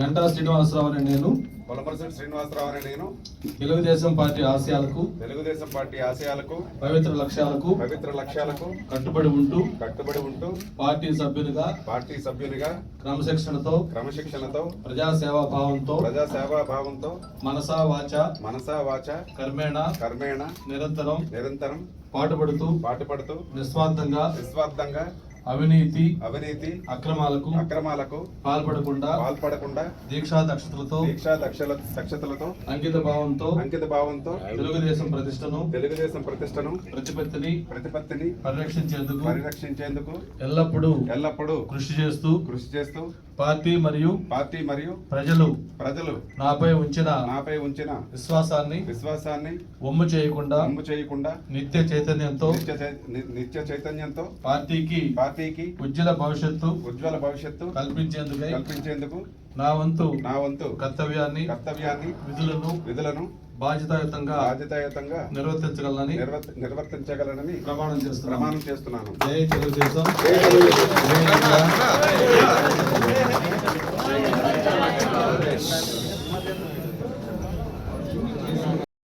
గంటా శ్రీనివాసరావు అనే నేను. కొలమరశెట్టి శ్రీనివాసరావు అనే నేను. తెలుగుదేశం పార్టీ ఆశయాలకు తెలుగుదేశం పార్టీ ఆశయాలకు పవిత్ర లక్ష్యాలకు పవిత్ర లక్ష్యాలకు కట్టుబడి ఉంటూ కట్టుబడి ఉంటూ పార్టీ సభ్యునిగా పార్టీ సభ్యునిగా క్రమశిక్షణతో క్రమశిక్షణతో ప్రజాసేవా భావంతో ప్రజా సేవా భావంతో మనసా వాచ మనసా వాచ కర్మేణ కర్మేణ నిరంతరం నిరంతరం పాటుపడుతూ పాటుపడుతూ నిస్వార్థంగా నిస్వార్థంగా అవినీతి అవినీతి అక్రమాలకు అక్రమాలకు పాల్పడకుండా పాల్పడకుండా దీక్షా దక్షతలతో దీక్షా దక్షల దక్షతలతో అంకిత భావంతో అంకిత భావంతో తెలుగుదేశం ప్రతిష్టను తెలుగుదేశం ప్రతిష్టను ప్రతిపత్తిని ప్రతిపత్తిని పరిరక్షించేందుకు పరిరక్షించేందుకు ఎల్లప్పుడూ ఎల్లప్పుడూ కృషి చేస్తూ కృషి చేస్తూ పార్టీ మరియు పార్టీ మరియు ప్రజలు ప్రజలు నాపై ఉంచిన నాపై ఉంచిన విశ్వాసాన్ని విశ్వాసాన్ని ఒమ్ము చేయకుండా అమ్ము చేయకుండా నిత్య చైతన్యంతో నిత్య చైతన్యంతో పార్టీకి జాతికి ఉజ్వల భవిష్యత్తు ఉజ్వల భవిష్యత్తు కల్పించేందుకు కల్పించేందుకు నా వంతు నా వంతు కర్తవ్యాన్ని కర్తవ్యాన్ని విధులను విధులను బాధ్యతాయుతంగా బాధ్యతాయుతంగా నిర్వర్తించగలనని నిర్వర్తించగలనని ప్రమాణం చేస్తున్నా ప్రమాణం చేస్తున్నాను. జై తెలుగుదేశం.